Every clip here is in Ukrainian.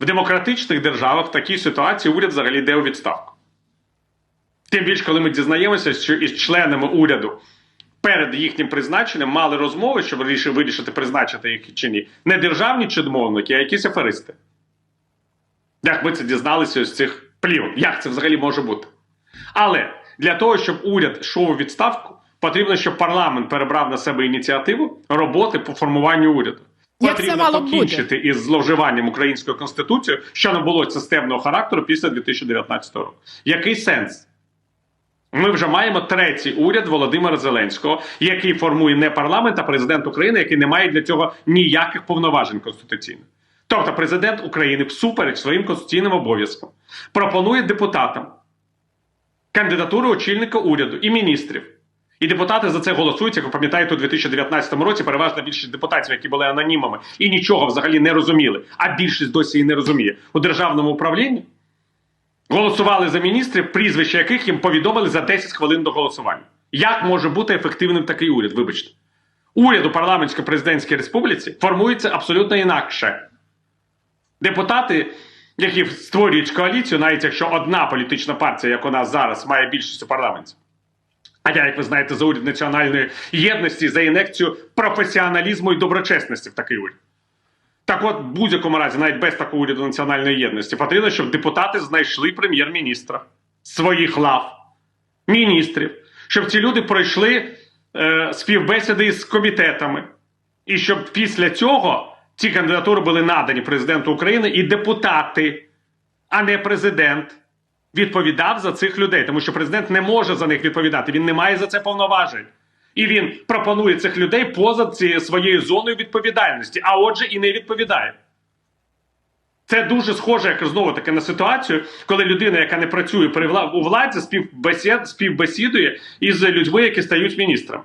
В демократичних державах в такій ситуації уряд взагалі йде у відставку. Тим більше, коли ми дізнаємося, що із членами уряду перед їхнім призначенням мали розмови, щоб вирішити, призначити їх чи ні, не державні чиновники, а якісь аферисти. Як ми це дізналися з цих плівок? Як це взагалі може бути? Але для того, щоб уряд йшов у відставку, потрібно, щоб парламент перебрав на себе ініціативу роботи по формуванню уряду. Як це Потрібно мало б покінчити із зловживанням українською конституцією, що не було системного характеру після 2019 року. Який сенс? Ми вже маємо третій уряд Володимира Зеленського, який формує не парламент, а президент України, який не має для цього ніяких повноважень конституційних. Тобто, президент України всупереч своїм конституційним обов'язкам пропонує депутатам кандидатуру очільника уряду і міністрів. І депутати за це голосують, як ви пам'ятаєте, у 2019 році переважна більшість депутатів, які були анонімами і нічого взагалі не розуміли, а більшість досі і не розуміє у державному управлінні. Голосували за міністрів, прізвища яких їм повідомили за 10 хвилин до голосування. Як може бути ефективним такий уряд? Вибачте, уряд у парламентсько-президентській республіці формується абсолютно інакше. Депутати, які створюють коаліцію, навіть якщо одна політична партія, як у нас зараз, має більшість у парламенті. А я, як ви знаєте, за уряд національної єдності, за інекцію професіоналізму і доброчесності в такий уряд. Так от, в будь-якому разі, навіть без такого уряду національної єдності, потрібно, щоб депутати знайшли прем'єр-міністра своїх лав, міністрів, щоб ці люди пройшли е, співбесіди з комітетами, і щоб після цього ці кандидатури були надані президенту України і депутати, а не президент. Відповідав за цих людей, тому що президент не може за них відповідати, він не має за це повноважень. І він пропонує цих людей поза цією своєю зоною відповідальності, а отже, і не відповідає. Це дуже схоже, як знову таки на ситуацію, коли людина, яка не працює при вла- у владі, співбесід, співбесідує із людьми, які стають міністрами.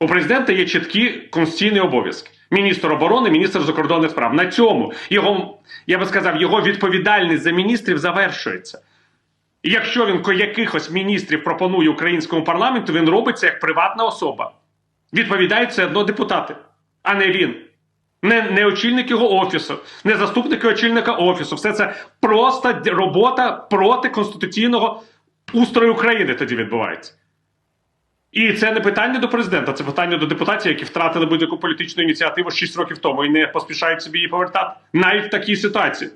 У президента є чіткі конституційні обов'язки. Міністр оборони, міністр закордонних справ. На цьому його, я би сказав, його відповідальність за міністрів завершується. І якщо він якихось міністрів пропонує українському парламенту, він робить це як приватна особа. Відповідають це одно депутати, а не він. Не, не очільник його офісу, не заступники очільника офісу. Все це просто робота проти конституційного устрою України тоді відбувається. І це не питання до президента, це питання до депутатів, які втратили будь-яку політичну ініціативу 6 років тому і не поспішають собі її повертати навіть в такій ситуації.